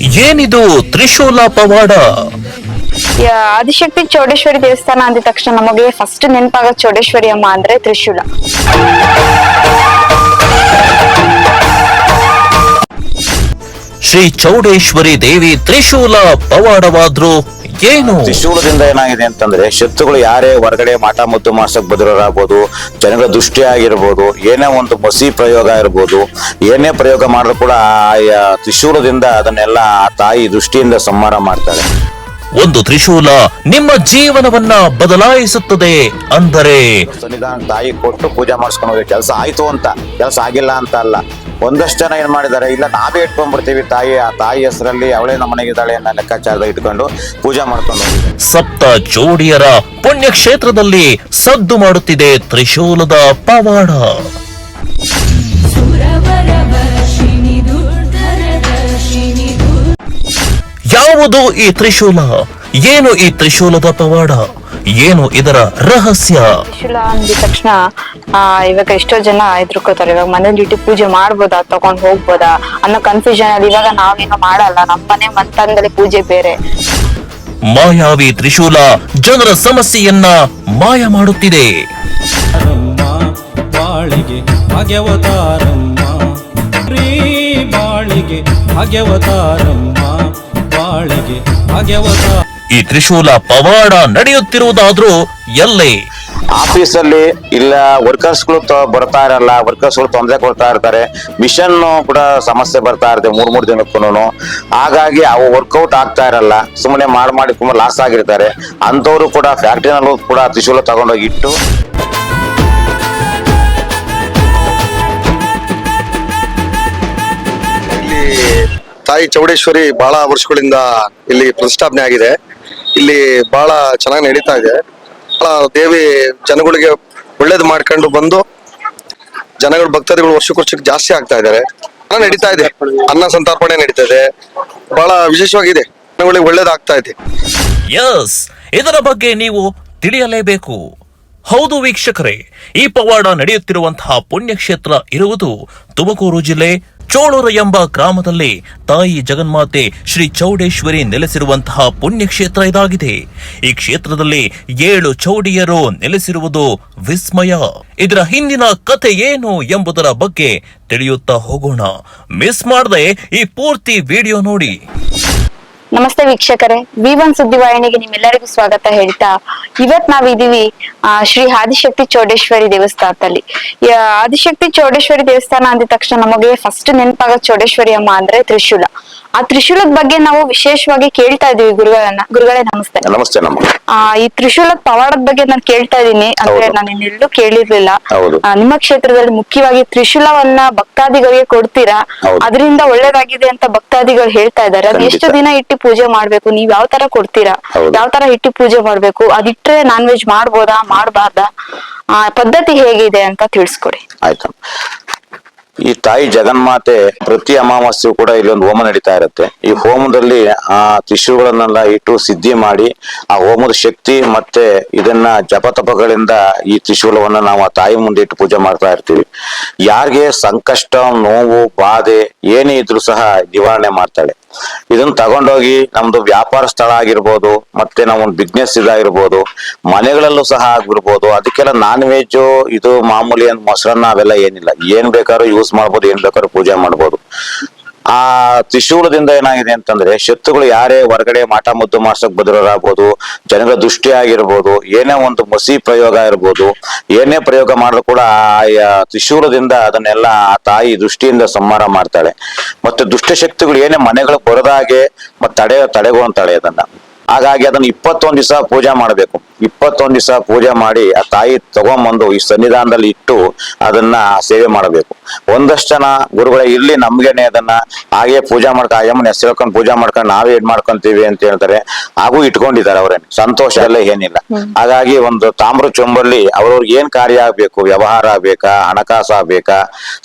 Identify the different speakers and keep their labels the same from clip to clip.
Speaker 1: ಏನಿದು ತ್ರಿಶೂಲ ಪವಾಡ?
Speaker 2: ಯಾ- ಆದಿಶಕ್ತಿ ಚೌಡೇಶ್ವರಿ ದೇವಸ್ಥಾನ ಅಂದ ತಕ್ಷಣ ನಮಗೆ ಫಸ್ಟ್ ನೆನಪಾಗ ಚೌಡೇಶ್ವರಿ ಅಮ್ಮ ಅಂದ್ರೆ ತ್ರಿಶೂಲ.
Speaker 1: ಶ್ರೀ ಚೌಡೇಶ್ವರಿ ದೇವಿ ತ್ರಿಶೂಲ ಪವಾಡವಾದ್ರು. ಏನು?
Speaker 3: ತ್ರಿಶೂಲದಿಂದ ಏನಾಗಿದೆ ಅಂತಂದ್ರೆ ಶತ್ರುಗಳು ಯಾರೇ ಹೊರಗಡೆ ಮಾಟ ಮುದ್ದು ಮಾಡ್ಸಕ್ ಬದಲಾಗ್ಬೋದು ಜನಗಳ ದೃಷ್ಟಿ ಆಗಿರ್ಬೋದು ಏನೇ ಒಂದು ಮಸಿ ಪ್ರಯೋಗ ಇರ್ಬೋದು ಏನೇ ಪ್ರಯೋಗ ಮಾಡಿದ್ರು ಕೂಡ ಆ ತ್ರಿಶೂಲದಿಂದ ಅದನ್ನೆಲ್ಲ ಆ ತಾಯಿ ದೃಷ್ಟಿಯಿಂದ ಸಂಹಾರ ಮಾಡ್ತಾರೆ.
Speaker 1: ಒಂದು ತ್ರಿಶೂಲ ನಿಮ್ಮ ಜೀವನವನ್ನ ಬದಲಾಯಿಸುತ್ತದೆ ಅಂದರೆ?
Speaker 3: ಸನ್ನಿಧಾನ ತಾಯಿ ಕೊಟ್ಟು ಪೂಜೆ ಮಾಡಿಸ್ಕೊಂಡು ಹೋಗಿ ಕೆಲಸ ಆಯ್ತು ಅಂತ ಕೆಲಸ ಆಗಿಲ್ಲ ಅಂತ ಅಲ್ಲ. ಒಂದಷ್ಟು ಜನ ಏನ್ ಮಾಡಿದ್ದಾರೆ, ಇಲ್ಲ ನಾವೇ ಇಟ್ಕೊಂಡ್ಬಿಡ್ತೀವಿ ತಾಯಿ, ಆ ತಾಯಿ ಹೆಸರಲ್ಲಿ ಅವಳೇ ನಮ್ಮ ಮನೆಗಿದ್ದಾಳೆ ಅನ್ನೋ ಲೆಕ್ಕಾಚಾರದ ಇಟ್ಕೊಂಡು ಪೂಜೆ ಮಾಡ್ಕೊಂಡು
Speaker 1: ಸಪ್ತ ಜೋಡಿಯರ ಪುಣ್ಯಕ್ಷೇತ್ರದಲ್ಲಿ ಸದ್ದು ಮಾಡುತ್ತಿದೆ ತ್ರಿಶೂಲದ ಪವಾಡ. ಯಾವುದು ಈ ತ್ರಿಶೂಲ? ಏನು ಈ ತ್ರಿಶೂಲದ ಪವಾಡ? ಏನು ಇದರ ರಹಸ್ಯ?
Speaker 2: ತ್ರಿಶೂಲ ಅಂದ ತಕ್ಷಣ ಆ ಇವಾಗ ಎಷ್ಟೋ ಜನ ಹೆದರ್ಕೋತಾರೆ ಇವಾಗ ಮನೇಲಿ ಇಟ್ಟು ಪೂಜೆ ಮಾಡ್ಬೋದಾ? ತಗೊಂಡ್ ಹೋಗ್ಬೋದಾ? ಅನ್ನೋ ಕನ್ಫ್ಯೂಷನ್ ಅಲ್ಲಿ ಇವಾಗ ನಾವೇನು ಮಾಡಲ್ಲ. ನಮ್ಮನೆ ಮಂತಂದಲ್ಲಿ ಪೂಜೆ ಬೇರೆ.
Speaker 1: ಮಾಯಾವಿ ತ್ರಿಶೂಲ ಜನರ ಸಮಸ್ಯೆಯನ್ನ ಮಾಯ ಮಾಡುತ್ತಿದೆ.
Speaker 4: ರಮ್ಮ ಬಾಳಿಗೆ ಭಾಗ್ಯವತಾರಮ್ಮ. ರೀ ಬಾಳಿಗೆ ಭಾಗ್ಯವತಾರಮ್ಮ. ಬಾಳಿಗೆ ಭಾಗ್ಯವತಾರ
Speaker 1: ಈ ತ್ರಿಶೂಲ ಪವಾಡ ನಡೆಯುತ್ತಿರುವುದಾದ್ರೂ ಎಲ್ಲೇ?
Speaker 3: ಆಫೀಸಲ್ಲಿ ಇಲ್ಲ ವರ್ಕರ್ಸ್ಗಳು ಬರ್ತಾ ಇರಲ್ಲ ವರ್ಕರ್ಸ್ಗಳು ತೊಂದರೆ ಕೊಡ್ತಾ ಇರ್ತಾರೆ. ಮಿಷನ್ ಕೂಡ ಸಮಸ್ಯೆ ಬರ್ತಾ ಇರುತ್ತೆ ಮೂರ್ ಮೂರ್ ದಿನಕ್ಕೂ ಹಾಗಾಗಿ ಅವು ವರ್ಕೌಟ್ ಆಗ್ತಾ ಇರಲ್ಲ. ಸುಮ್ಮನೆ ಮಾಡಿ ಮಾಡಿ ತುಂಬಾ ಲಾಸ್ ಆಗಿರ್ತಾರೆ. ಅಂತವ್ರು ಕೂಡ ಫ್ಯಾಕ್ಟ್ರಿನಲ್ಲೂ ಕೂಡ ತ್ರಿಶೂಲ ತಗೊಂಡೋಗಿ ಇಟ್ಟು
Speaker 5: ಇಲ್ಲಿ ತಾಯಿ ಚೌಡೇಶ್ವರಿ ಬಹಳ ವರ್ಷಗಳಿಂದ ಇಲ್ಲಿ ಪ್ರತಿಷ್ಠಾಪನೆ ಆಗಿದೆ. ಇಲ್ಲಿ ಬಹಳ ಚೆನ್ನಾಗಿ ನಡೀತಾ ಇದೆ. ದೇವಿ ಜನಗಳಿಗೆ ಒಳ್ಳೇದು ಮಾಡ್ಕೊಂಡು ಬಂದು ಜನಗಳ ಭಕ್ತಾದಿಗಳು ವರ್ಷಕ್ಕೆ ಜಾಸ್ತಿ ಆಗ್ತಾ ಇದ್ದಾರೆ. ನಡೀತಾ ಇದೆ. ಅನ್ನ ಸಂತರ್ಪಣೆ ನಡೀತಾ ಇದೆ. ಬಹಳ ವಿಶೇಷವಾಗಿದೆ. ಜನಗಳಿಗೆ ಒಳ್ಳೇದಾಗ್ತಾ ಇದೆ.
Speaker 1: ಎಸ್ ಇದರ ಬಗ್ಗೆ ನೀವು ತಿಳಿಯಲೇಬೇಕು. ಹೌದು ವೀಕ್ಷಕರೇ, ಈ ಪವಾಡ ನಡೆಯುತ್ತಿರುವಂತಹ ಪುಣ್ಯಕ್ಷೇತ್ರ ಇರುವುದು ತುಮಕೂರು ಜಿಲ್ಲೆ ಚೋಳೂರು ಎಂಬ ಗ್ರಾಮದಲ್ಲಿ ತಾಯಿ ಜಗನ್ಮಾತೆ ಶ್ರೀ ಚೌಡೇಶ್ವರಿ ನೆಲೆಸಿರುವಂತಹ ಪುಣ್ಯಕ್ಷೇತ್ರ ಇದಾಗಿದೆ. ಈ ಕ್ಷೇತ್ರದಲ್ಲಿ ಏಳು ಚೌಡಿಯರು ನೆಲೆಸಿರುವುದು ವಿಸ್ಮಯ. ಇದರ ಹಿಂದಿನ ಕಥೆ ಏನು ಎಂಬುದರ ಬಗ್ಗೆ ತಿಳಿಯುತ್ತಾ ಹೋಗೋಣ. ಮಿಸ್ ಮಾಡದೆ ಈ ಪೂರ್ತಿ ವಿಡಿಯೋ ನೋಡಿ.
Speaker 2: ನಮಸ್ತೆ ವೀಕ್ಷಕರೇ ವಿ ಒನ್ ಸುದ್ದಿವಾಹಿನಿಗೆ ನಿಮ್ಮೆಲ್ಲರಿಗೂ ಸ್ವಾಗತ ಹೇಳ್ತಾ ಇವತ್ ನಾವಿದೀವಿ ಆ ಶ್ರೀ ಆದಿಶಕ್ತಿ ಚೌಡೇಶ್ವರಿ ದೇವಸ್ಥಾನದಲ್ಲಿ ಆದಿಶಕ್ತಿ ಚೌಡೇಶ್ವರಿ ದೇವಸ್ಥಾನ ಅಂದ ತಕ್ಷಣ ನಮಗೆ ಫಸ್ಟ್ ನೆನಪಾಗ ಚೋಡೇಶ್ವರಿ ಅಮ್ಮ ಅಂದ್ರೆ ತ್ರಿಶೂಲ ಆ ತ್ರಿಶೂಲದ ಬಗ್ಗೆ ನಾವು ವಿಶೇಷವಾಗಿ ಕೇಳ್ತಾ ಇದೀವಿ ಗುರುಗಳನ್ನ ಗುರುಗಳೇ ನಮಸ್ತೆ
Speaker 3: ನಮಸ್ತೆ
Speaker 2: ಆ ಈ ತ್ರಿಶೂಲದ ಪವಾಡದ ಬಗ್ಗೆ ನಾನು ಕೇಳ್ತಾ ಇದೀನಿ ಅಂದ್ರೆ. ನಾನು ಇನ್ನೆಲ್ಲೂ ಕೇಳಿರ್ಲಿಲ್ಲ. ನಿಮ್ಮ ಕ್ಷೇತ್ರದಲ್ಲಿ ಮುಖ್ಯವಾಗಿ ತ್ರಿಶೂಲವನ್ನ ಭಕ್ತಾದಿಗಳಿಗೆ ಕೊಡ್ತೀರಾ. ಅದರಿಂದ ಒಳ್ಳೇದಾಗಿದೆ ಅಂತ ಭಕ್ತಾದಿಗಳು ಹೇಳ್ತಾ ಇದ್ದಾರೆ ಅದು ಎಷ್ಟು. ದಿನ ಇಟ್ಟು ಪೂಜೆ ಮಾಡ್ಬೇಕು ನೀವ್ ಯಾವ ತರ ಕೊಡ್ತೀರಾ. ಯಾವ ತರ ಇಟ್ಟು ಪೂಜೆ ಮಾಡ್ಬೇಕು? ಅದಿಟ್ರೆ ನಾನ್ ವೆಜ್ ಮಾಡ್ಬೋದಾ ಮಾಡ್ಬಾರ್ದಾ? ಆ ಪದ್ಧತಿ ಹೇಗಿದೆ ಅಂತ ತಿಳಿಸ್ಕೊಡಿ.
Speaker 3: ಆಯ್ತು. ಈ ತಾಯಿ ಜಗನ್ಮಾತೆ ಪ್ರತಿ ಅಮಾವಾಸ್ಯೆಯೂ ಕೂಡ ಇಲ್ಲಿ ಒಂದು ಹೋಮ ನಡೀತಾ ಇರುತ್ತೆ. ಈ ಹೋಮದಲ್ಲಿ ಆ ತ್ರಿಶೂಗಳನ್ನೆಲ್ಲ ಇಟ್ಟು ಸಿದ್ಧಿ ಮಾಡಿ ಆ ಹೋಮದ ಶಕ್ತಿ ಮತ್ತೆ ಇದನ್ನ ಜಪತಪಗಳಿಂದ ಈ ತ್ರಿಶೂಲವನ್ನ ನಾವು ಆ ತಾಯಿ ಮುಂದೆ ಇಟ್ಟು ಪೂಜೆ ಮಾಡ್ತಾ ಇರ್ತೀವಿ. ಯಾರಿಗೆ ಸಂಕಷ್ಟ ನೋವು ಬಾಧೆ ಏನೇ ಇದ್ರೂ ಸಹ ನಿವಾರಣೆ ಮಾಡ್ತಾಳೆ. ಇದನ್ನ ತಗೊಂಡೋಗಿ ನಮ್ದು ವ್ಯಾಪಾರ ಸ್ಥಳ ಆಗಿರ್ಬೋದು, ಮತ್ತೆ ನಾವು ಬಿಸ್ನೆಸ್ ಇದಾಗಿರ್ಬೋದು, ಮನೆಗಳಲ್ಲೂ ಸಹ ಆಗಿರ್ಬೋದು ಅದಕ್ಕೆಲ್ಲ ನಾನ್ ವೆಜ್ ಇದು ಮಾಮೂಲಿ ಅಂತ ಮೊಸರನ್ನ ಅವೆಲ್ಲ ಏನಿಲ್ಲ. ಏನ್ ಬೇಕಾದ್ರೂ ಯೂಸ್ ಮಾಡ್ಬೋದು, ಏನ್ ಬೇಕಾದ್ರೂ ಪೂಜೆ ಮಾಡ್ಬೋದು. ಆ ತ್ರಿಶೂಲದಿಂದ ಏನಾಗಿದೆ ಅಂತಂದ್ರೆ ಶತ್ರುಗಳು ಯಾರೇ ಹೊರಗಡೆ ಮಾಟ ಮುದ್ದು ಮಾಡ್ಸಕ್ ಬದಲಾಗ್ಬೋದು ಜನಗಳ ದೃಷ್ಟಿ ಆಗಿರ್ಬೋದು ಏನೇ ಒಂದು ಮಸಿ ಪ್ರಯೋಗ ಇರ್ಬೋದು, ಏನೇ ಪ್ರಯೋಗ ಮಾಡಿದ್ರು ಕೂಡ ಆ ತ್ರಿಶೂಲದಿಂದ ಅದನ್ನೆಲ್ಲ ತಾಯಿ ದೃಷ್ಟಿಯಿಂದ ಸಂಹಾರ ಮಾಡ್ತಾಳೆ. ಮತ್ತೆ ದುಷ್ಟಶಕ್ತಿಗಳು ಏನೇ ಮನೆಗಳು ಕೊರದಾಗೆ ಮತ್ತೆ ತಡೆ, ತಡೆಗೊಂತಾಳೆ ಅದನ್ನ. ಹಾಗಾಗಿ ಅದನ್ನ ಇಪ್ಪತ್ತೊಂದ್ ದಿವಸ ಪೂಜೆ ಮಾಡಬೇಕು. ಇಪ್ಪತ್ತೊಂದ್ ದಿವಸ ಪೂಜೆ ಮಾಡಿ ಆ ತಾಯಿ ತಗೊಂಬಂದು ಈ ಸನ್ನಿಧಾನದಲ್ಲಿ ಇಟ್ಟು ಅದನ್ನ ಸೇವೆ ಮಾಡಬೇಕು. ಒಂದಷ್ಟು ಜನ ಗುರುಗಳೇ ಇರ್ಲಿ ನಮ್ಗೆನೆ ಅದನ್ನ ಹಾಗೆ ಪೂಜೆ ಮಾಡ್ಕ ಅಯ್ಯಮ್ಮನ ಹೆಸರು ಹಾಕೊಂಡು ಪೂಜೆ ಮಾಡ್ಕೊಂಡು ನಾವೇ ಇದ್ ಮಾಡ್ಕೊಂತೀವಿ ಅಂತ ಹೇಳ್ತಾರೆ. ಹಾಗೂ ಇಟ್ಕೊಂಡಿದ್ದಾರೆ ಅವ್ರೇನು ಸಂತೋಷ ಎಲ್ಲ ಏನಿಲ್ಲ. ಹಾಗಾಗಿ ಒಂದು ತಾಮ್ರ ಚೊಂಬಲ್ಲಿ ಅವ್ರವ್ರಿಗೆ ಏನ್ ಕಾರ್ಯ ಆಗ್ಬೇಕು? ವ್ಯವಹಾರ ಆಗ್ಬೇಕಾ? ಹಣಕಾಸು ಆಗ್ಬೇಕಾ?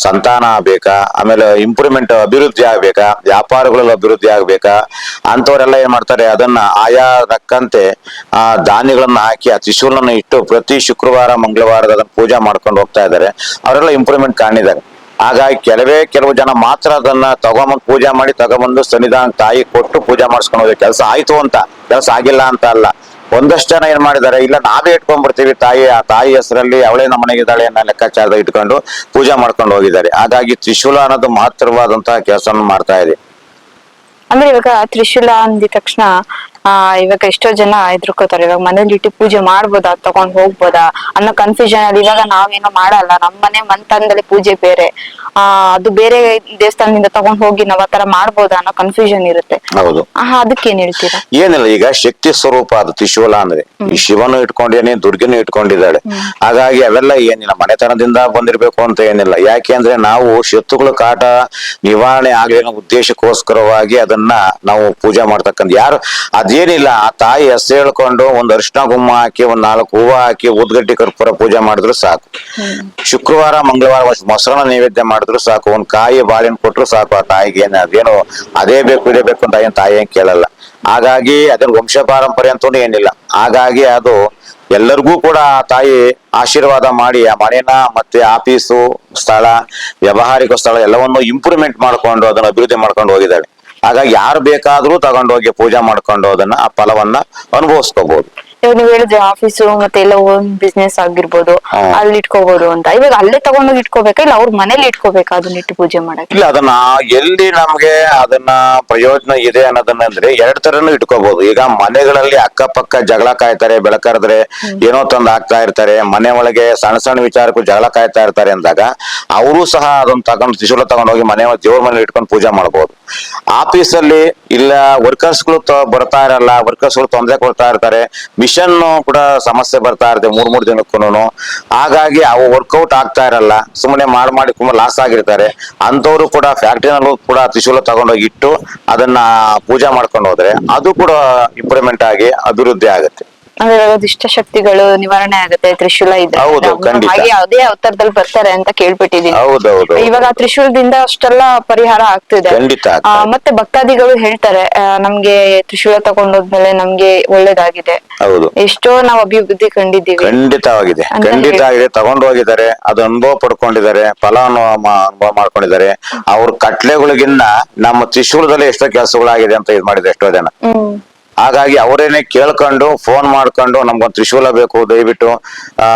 Speaker 3: ಸಂತಾನ ಆಗ್ಬೇಕಾ? ಆಮೇಲೆ ಇಂಪ್ರೂವ್ಮೆಂಟ್ ಅಭಿವೃದ್ಧಿ ಆಗ್ಬೇಕಾ? ವ್ಯಾಪಾರಗಳಲ್ಲಿ ಅಭಿವೃದ್ಧಿ ಆಗ್ಬೇಕಾ? ಅಂತವ್ರೆಲ್ಲ ಏನ್ ಮಾಡ್ತಾರೆ? ಅದನ್ನ ಆಯಾ ತಕ್ಕಂತೆ ಆ ಧಾನ್ಯಗಳನ್ನ ಹಾಕಿ, ಆ ತ್ರಿಶೂಲನ ಇಟ್ಟು ಪ್ರತಿ ಶುಕ್ರವಾರ, ಮಂಗಳವಾರದ ಅದನ್ನ ಪೂಜೆ ಮಾಡ್ಕೊಂಡು ಹೋಗ್ತಾ ಇದ್ದಾರೆ. ಅವರೆಲ್ಲ ಇಂಪ್ರೂವ್ಮೆಂಟ್ ಕಾಣಿದ್ದಾರೆ ಹಾಗಾಗಿ ಕೆಲವೇ ಕೆಲವು ಜನ ಮಾತ್ರ ಅದನ್ನ ತಗೊಂಬಂದು ಪೂಜೆ ಮಾಡಿ, ತಗೊಂಬಂದು ಸನ್ನಿಧಾನ ತಾಯಿ ಕೊಟ್ಟು ಪೂಜೆ ಮಾಡಿಸ್ಕೊಂಡು ಹೋಗಿ ಕೆಲಸ ಆಯ್ತು ಅಂತ. ಕೆಲಸ ಆಗಿಲ್ಲ ಅಂತ ಅಲ್ಲ. ಒಂದಷ್ಟು ಜನ ಏನ್ ಮಾಡಿದ್ದಾರೆ, ಇಲ್ಲ ನಾವೇ ಇಟ್ಕೊಂಡ್ಬಿಡ್ತೀವಿ ತಾಯಿ, ಆ ತಾಯಿ ಹೆಸರಲ್ಲಿ ಅವಳೇ ನಮ್ಮ ಮನೆಗಿದ್ದಾಳೆ ಅನ್ನೋ ಲೆಕ್ಕಾಚಾರದ ಇಟ್ಕೊಂಡು ಪೂಜೆ ಮಾಡ್ಕೊಂಡು ಹೋಗಿದ್ದಾರೆ. ಹಾಗಾಗಿ ತ್ರಿಶೂಲ ಅನ್ನೋದು ಮಹತ್ತರವಾದಂತಹ ಕೆಲಸವನ್ನು ಮಾಡ್ತಾ ಇದೆ.
Speaker 2: ಅಂದ್ರೆ ಇವಾಗ ತ್ರಿಶೂಲ ಅಂದಿದ ತಕ್ಷಣ ಆ ಇವಾಗ ಎಷ್ಟೋ ಜನ ಹೆದರ್ಕೋತಾರೆ. ಇವಾಗ ಮನೇಲಿ ಇಟ್ಟು ಪೂಜೆ ಮಾಡ್ಬೋದಾ? ತಗೊಂಡ್ ಹೋಗ್ಬೋದಾ? ಅನ್ನೋ ಕನ್ಫ್ಯೂಷನ್ ಅಲ್ಲಿ ಇವಾಗ ನಾವೇನೋ ಮಾಡಲ್ಲ. ನಮ್ಮ ಮನೆ ಮಂತನದಲ್ಲಿ ಪೂಜೆ ಬೇರೆ. ಆ ಅದು ಬೇರೆ ದೇವಸ್ಥಾನದಿಂದ ತಗೊಂಡ್ ಹೋಗಿ ನಾವ್ ಆತರ ಮಾಡ್ಬೋದಾ ಅನ್ನೋ ಕನ್ಫ್ಯೂಷನ್ ಇರುತ್ತೆ.
Speaker 3: ಹೌದು.
Speaker 2: ಏನ್ ಹೇಳ್ತೀರಾ?
Speaker 3: ಏನಿಲ್ಲ ಈಗ ಶಕ್ತಿ ಸ್ವರೂಪ ಅದು ತ್ರಿಶೂಲ ಅಂದ್ರೆ. ಈ ಶಿವನು ಇಟ್ಕೊಂಡೇನೆ ದುರ್ಗಿನೂ ಇಟ್ಕೊಂಡಿದ್ದಾಳೆ. ಹಾಗಾಗಿ ಅವೆಲ್ಲ ಏನಿಲ್ಲ ಮನೆತನದಿಂದ ಬಂದಿರ್ಬೇಕು ಅಂತ ಏನಿಲ್ಲ. ಯಾಕೆ ಅಂದ್ರೆ ನಾವು ಶತ್ರುಗಳ ಕಾಟ ನಿವಾರಣೆ ಆಗ್ಲಿ ಅನ್ನೋ ಉದ್ದೇಶಕ್ಕೋಸ್ಕರವಾಗಿ ಅದನ್ನ ನಾವು ಪೂಜೆ ಮಾಡ್ತಕ್ಕಂಥ ಯಾರು ಅದೇನಿಲ್ಲ ಆ ತಾಯಿ ಹೆಸರು ಹೇಳ್ಕೊಂಡು ಒಂದು ಅರಿಶಿನ ಗುಮ್ಮ ಹಾಕಿ, ಒಂದ್ ನಾಲ್ಕು ಹೂವು ಹಾಕಿ, ಉದ್ಗಟ್ಟಿ ಕರ್ಪೂರ ಪೂಜೆ ಮಾಡಿದ್ರು ಸಾಕು. ಶುಕ್ರವಾರ, ಮಂಗಳವಾರ ಮೊಸರನ್ನ ನೈವೇದ್ಯ ಮಾಡಿದ್ರು ಸಾಕು. ಒಂದ್ ಕಾಯಿ ಬಾಳೆಹಣ್ಣು ಕೊಟ್ರು ಸಾಕು ಆ ತಾಯಿಗೆ. ಏನು ಅದೇನು, ಅದೇ ಬೇಕು, ಇದೇ ಬೇಕು ಅಂತ ಏನ್ ತಾಯಿ ಏನ್ ಕೇಳಲ್ಲ. ಹಾಗಾಗಿ ಅದನ್ನ ವಂಶ ಪಾರಂಪರ್ಯ ಅಂತೂ ಏನಿಲ್ಲ. ಹಾಗಾಗಿ ಅದು ಎಲ್ಲರಿಗೂ ಕೂಡ ಆ ತಾಯಿ ಆಶೀರ್ವಾದ ಮಾಡಿ, ಆ ಮನೆನ ಮತ್ತೆ ಆಫೀಸು, ಸ್ಥಳ, ವ್ಯಾವಹಾರಿಕ ಸ್ಥಳ ಎಲ್ಲವನ್ನು ಇಂಪ್ರೂವ್ಮೆಂಟ್ ಮಾಡ್ಕೊಂಡು, ಅದನ್ನ ಅಭಿವೃದ್ಧಿ ಮಾಡ್ಕೊಂಡು ಹೋಗಿದ್ದಾಳೆ. ಹಾಗಾಗಿ ಯಾರು ಬೇಕಾದ್ರೂ ತಗೊಂಡೋಗಿ ಪೂಜೆ ಮಾಡ್ಕೊಂಡು ಅದನ್ನ ಆ ಫಲವನ್ನ ಅನುಭವಿಸ್ಕೋಬಹುದು
Speaker 2: ಇವಾಗ ನೀವ್ ಹೇಳಿದ್ರೆ ಆಫೀಸು ಮತ್ತೆ ಎಲ್ಲ ಓನ್ ಬಿಸ್ನೆಸ್ ಆಗಿರ್ಬೋದು. ಅಲ್ಲಿ ಇಟ್ಕೋಬಹುದು ಅಂತ. ಇವಾಗ ಅಲ್ಲೇ ತಗೊಂಡೋಗಿ ಇಟ್ಕೋಬೇಕಾ? ಇಲ್ಲ ಅವ್ರ ಮನೇಲಿ ಇಟ್ಕೋಬೇಕಾ ಅದನ್ನ ಇಟ್ಟು ಪೂಜೆ ಮಾಡಕ್ಕೆ?
Speaker 3: ಇಲ್ಲ ಅದನ್ನ ಎಲ್ಲಿ ನಮ್ಗೆ ಅದನ್ನ ಪ್ರಯೋಜನ ಇದೆ ಅನ್ನೋದನ್ನ ಅಂದ್ರೆ ಎರಡ್ ತರನು ಇಟ್ಕೋಬಹುದು ಈಗ ಮನೆಗಳಲ್ಲಿ ಅಕ್ಕಪಕ್ಕ ಜಗಳ ಕಾಯ್ತಾರೆ ಬೆಳಕರಿದ್ರೆ ಏನೋ ತಂದು ಹಾಕ್ತಾ ಇರ್ತಾರೆ ಮನೆ ಒಳಗೆ ಸಣ್ಣ ಸಣ್ಣ ವಿಚಾರಕ್ಕೂ ಜಗಳ ಕಾಯ್ತಾ ಇರ್ತಾರೆ ಅಂದಾಗ ಅವರು ಸಹ ಅದನ್ನ ತಗೊಂಡು ತ್ರಿಶೂಲ ತಗೊಂಡು ಹೋಗಿ ಮನೆ ದೇವ್ರ ಮನೇಲಿ ಇಟ್ಕೊಂಡು ಪೂಜೆ ಮಾಡಬಹುದು ಆಫೀಸಲ್ಲಿ ಇಲ್ಲ ವರ್ಕರ್ಸ್ಗಳು ಬರ್ತಾ ಇರಲ್ಲ ವರ್ಕರ್ಸ್ಗಳು ತೊಂದರೆ ಕೊಡ್ತಾ ಇರ್ತಾರೆ ಮಿಷನ್ ಕೂಡ ಸಮಸ್ಯೆ ಬರ್ತಾ ಇರುತ್ತೆ ಮೂರ್ ಮೂರ್ ದಿನಕ್ಕೂನು ಹಾಗಾಗಿ ಅವು ವರ್ಕೌಟ್ ಆಗ್ತಾ ಇರಲ್ಲ. ಸುಮ್ಮನೆ ಮಾಡಿ ಮಾಡಿ ಲಾಸ್ ಆಗಿರ್ತಾರೆ. ಅಂತವ್ರು ಕೂಡ ಫ್ಯಾಕ್ಟ್ರಿನಲ್ಲೂ ಕೂಡ ತ್ರಿಶೂಲ ತಗೊಂಡೋಗಿ ಇಟ್ಟು ಅದನ್ನ ಪೂಜೆ ಮಾಡ್ಕೊಂಡು ಹೋದ್ರೆ ಅದು ಕೂಡ ಇಂಪ್ರೂವ್ಮೆಂಟ್ ಆಗಿ ಅಭಿವೃದ್ಧಿ ಆಗುತ್ತೆ.
Speaker 2: ಅಂದ್ರೆ ಶಕ್ತಿಗಳು ದುಷ್ಟಶಕ್ತಿಗಳು ನಿವಾರಣೆ ಆಗುತ್ತೆ ತ್ರಿಶೂಲ ಇದ್ರೆ.
Speaker 3: ಹೌದು, ಖಂಡಿತ.
Speaker 2: ಹಾಗೆ ಯಾವುದೇ ಅವತಾರದಲ್ಲಿ ಬರ್ತಾರೆ ಅಂತ ಕೇಳ್ಬಿಟ್ಟಿದೀನಿ
Speaker 3: ಹೌದೌದು
Speaker 2: ಇವಾಗ ಆ ತ್ರಿಶೂಲದಿಂದ ಅಷ್ಟೆಲ್ಲ ಪರಿಹಾರ ಆಗ್ತಿದೆ.
Speaker 3: ಖಂಡಿತ
Speaker 2: ಆ. ಮತ್ತೆ ಭಕ್ತಾದಿಗಳು ಹೇಳ್ತಾರೆ ಆ, ನಮ್ಗೆ ತ್ರಿಶೂಲ ತಗೊಂಡೋದ್ಮೇಲೆ ನಮ್ಗೆ ಒಳ್ಳೇದಾಗಿದೆ.
Speaker 3: ಹೌದು.
Speaker 2: ಎಷ್ಟೋ ನಾವು ಅಭಿವೃದ್ಧಿ ಕಂಡಿದ್ದೀವಿ.
Speaker 3: ಖಂಡಿತವಾಗಿದೆ.
Speaker 2: ಅಂತ
Speaker 3: ಖಂಡಿತ
Speaker 2: ಹೇಳಿ-
Speaker 3: ಆಗಿದೆ. ತಗೊಂಡು ಹೋಗಿದ್ದಾರೆ ಅದು ಅನುಭವ ಪಡ್ಕೊಂಡಿದ್ದಾರೆ ಫಲ ಮ- ಅನುಭವ ಮಾಡ್ಕೊಂಡಿದ್ದಾರೆ. ಅವ್ರ ಕಟ್ಲೆಗಳಿಗಿನ್ನ ನಮ್ಮ ತ್ರಿಶೂಲದಲ್ಲಿ ಎಷ್ಟೋ ಕೆಲಸಗಳಾಗಿದೆ ಅಂತ ಇದು ಮಾಡಿದೆ ಎಷ್ಟೋ ಜನ.
Speaker 2: ಹ್ಮ್.
Speaker 3: ಹಾಗಾಗಿ ಅವರೇನೆ ಕೇಳ್ಕೊಂಡು ಫೋನ್ ಮಾಡ್ಕೊಂಡು ನಮ್ಗೊಂದು ತ್ರಿಶೂಲ ಬೇಕು ದಯವಿಟ್ಟು ಆ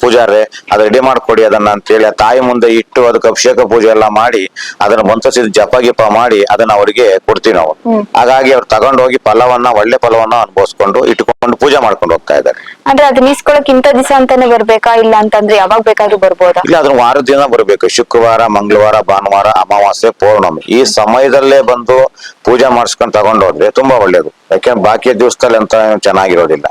Speaker 3: ಪೂಜಾರೆ ಅದು ರೆಡಿ ಮಾಡ್ಕೊಡಿ ಅದನ್ನ ಅಂತೇಳಿ ಆ ತಾಯಿ ಮುಂದೆ ಇಟ್ಟು ಅದಕ್ಕೆ ಅಭಿಷೇಕ ಪೂಜೆ ಎಲ್ಲ ಮಾಡಿ ಅದನ್ನ ಮಂತ್ರಸಿದ ಜಪ ಗಿಪ ಮಾಡಿ ಅದನ್ನ ಅವರಿಗೆ ಕೊಡ್ತೀವಿ ನಾವು. ಹಾಗಾಗಿ ಅವ್ರು ತಗೊಂಡು ಹೋಗಿ ಫಲವನ್ನ ಒಳ್ಳೆ ಫಲವನ್ನ ಅನುಭವಿಸ್ಕೊಂಡು ಇಟ್ಕೊಂಡು ಪೂಜೆ ಮಾಡ್ಕೊಂಡು ಹೋಗ್ತಾ ಇದ್ದಾರೆ.
Speaker 2: ಅಂದ್ರೆ ಅದನ್ನ ಇಸ್ಕೊಳಕ್ ಇಂಥ ದಿವಸ ಅಂತಾನೆ ಬರ್ಬೇಕಾ? ಇಲ್ಲ ಅಂತಂದ್ರೆ ಯಾವಾಗ ಬೇಕಾದ್ರೂ ಬರ್ಬೋದಾ?
Speaker 3: ಇಲ್ಲ ಅದನ್ನ ವಾರದ ದಿನ ಬರಬೇಕು. ಶುಕ್ರವಾರ ಮಂಗಳವಾರ ಭಾನುವಾರ ಅಮಾವಾಸ್ಯೆ ಪೌರ್ಣಮಿ. ಈ ಸಮಯದಲ್ಲೇ ಬಂದು ಪೂಜೆ ಮಾಡಿಸ್ಕೊಂಡು ತಗೊಂಡು ಹೋದ್ರೆ ತುಂಬಾ ಒಳ್ಳೇದು. ಯಾಕೆಂದ್ರೆ ಬಾಕಿ ದಿವಸದಲ್ಲಿ ಅಂತ ಚೆನ್ನಾಗಿರೋದಿಲ್ಲ.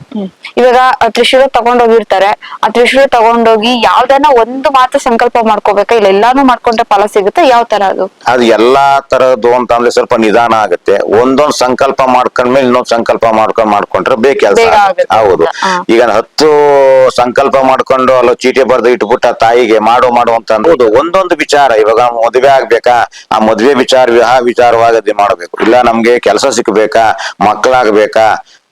Speaker 2: ಇವಾಗ ಆ ತ್ರಿಶೂಲ ತಗೊಂಡೋಗಿರ್ತಾರೆ. ಆ ತ್ರಿಶೂಲ ತಗೊಂಡೋಗಿ ಯಾವ್ದನ್ನ ಒಂದು ಮಾತ್ರ ಸಂಕಲ್ಪ ಮಾಡ್ಕೋಬೇಕಾ? ಇಲ್ಲ ಎಲ್ಲಾನು ಮಾಡ್ಕೊಂಡ್ರೆ ಫಲ ಸಿಗುತ್ತೆ? ಯಾವ ತರ ಅದು?
Speaker 3: ಅದು ಎಲ್ಲಾ ತರದ್ದು ಅಂತ ಅಂದ್ರೆ ಸ್ವಲ್ಪ ನಿಧಾನ ಆಗುತ್ತೆ. ಒಂದೊಂದ್ ಸಂಕಲ್ಪ ಮಾಡ್ಕೊಂಡ್ಮೇಲೆ ಇನ್ನೊಂದ್ ಸಂಕಲ್ಪ ಮಾಡ್ಕೊಂಡ್ ಮಾಡ್ಕೊಂಡ್ರೆ ಬೇಕಲ್ಸ ಕೆಲಸ
Speaker 2: ಬೇಗ ಆಗುತ್ತೆ.
Speaker 3: ಹೌದು.
Speaker 2: ಹಾ.
Speaker 3: ಈಗ ಹತ್ತು ಸಂಕಲ್ಪ ಮಾಡ್ಕೊಂಡು ಅಲ್ಲ ಚೀಟಿ ಬರ್ದು ಇಟ್ಬಿಟ್ಟ ತಾಯಿಗೆ ಮಾಡು ಮಾಡು ಅಂತ ಅನ್ಬೋದು ಒಂದೊಂದು ವಿಚಾರ. ಇವಾಗ ಮದುವೆ ಆಗ್ಬೇಕಾ? ಆ ಮದುವೆ ವಿಚಾರ ವಿವಾಹ ವಿಚಾರವಾಗಿ ಮಾಡಬೇಕು. ಇಲ್ಲ ನಮ್ಗೆ ಕೆಲಸ ಸಿಕ್ಬೇಕಾ? ಮಕ್ಕಳಾಗ್ಬೇಕಾ?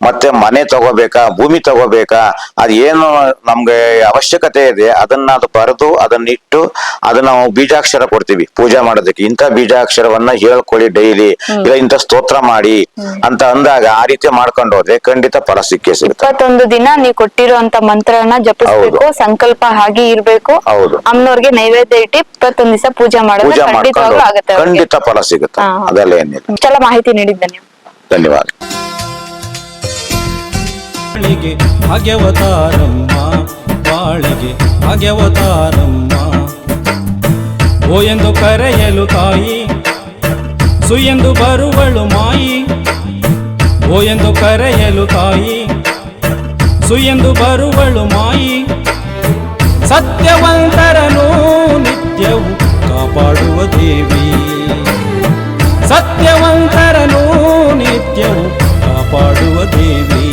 Speaker 3: ಮತ್ತೆ ಮನೆ ತಗೋಬೇಕಾ? ಭೂಮಿ ತಗೋಬೇಕಾ? ಅದ್ ಏನು ನಮ್ಗೆ ಅವಶ್ಯಕತೆ ಇದೆ ಅದನ್ನ ಅದು ಬರೆದು ಅದನ್ನ ಇಟ್ಟು ಅದನ್ನ ನಾವು ಬೀಜಾಕ್ಷರ ಕೊಡ್ತೀವಿ ಪೂಜೆ ಮಾಡೋದಕ್ಕೆ. ಇಂಥ ಬೀಜಾಕ್ಷರವನ್ನ ಹೇಳ್ಕೊಳ್ಳಿ ಡೈಲಿ. ಇಲ್ಲ ಇಂಥ ಸ್ತೋತ್ರ ಮಾಡಿ ಅಂತ ಅಂದಾಗ ಆ ರೀತಿ ಮಾಡ್ಕೊಂಡು ಹೋದ್ರೆ ಖಂಡಿತ ಫಲ ಸಿಕ್ಕೇ ಸಿಗುತ್ತೆ.
Speaker 2: ಇಪ್ಪತ್ತೊಂದು ದಿನ ನೀವು ಕೊಟ್ಟಿರುವಂತ ಮಂತ್ರನ ಜಪಿಸಬೇಕು ಸಂಕಲ್ಪ ಹಾಗೆ ಇರ್ಬೇಕು.
Speaker 3: ಹೌದು.
Speaker 2: ಅಮ್ಮನವ್ರಿಗೆ ನೈವೇದ್ಯ ಇಟ್ಟು ಇಪ್ಪತ್ತೊಂದ್ ದಿವಸ ಪೂಜೆ ಆಗುತ್ತೆ
Speaker 3: ಖಂಡಿತ ಫಲ ಸಿಗುತ್ತೆ. ಅದಲ್ಲ ಏನಿಲ್ಲ.
Speaker 2: ಚಲ ಮಾಹಿತಿ ನೀಡಿದ್ದ ನೀವು.
Speaker 3: ಧನ್ಯವಾದ.
Speaker 4: ಬಾಳಿಗೆ ಭಾಗ್ಯವತಾರಮ್ಮ ಬಾಳಿಗೆ ಭಾಗ್ಯವತಾರಮ್ಮ ಓ ಎಂದು ಕರೆಯಲು ತಾಯಿ ಸು ಎಂದು ಬರುವಳು ಮಾಯಿ ಓ ಎಂದು ಕರೆಯಲು ತಾಯಿ ಸು ಎಂದು ಬರುವಳು ಮಾಯಿ ಸತ್ಯವಂತರನು ನಿತ್ಯವು ಕಾಪಾಡುವ ದೇವಿ ಸತ್ಯವಂತರನು ನಿತ್ಯವು ಕಾಪಾಡುವ ದೇವಿ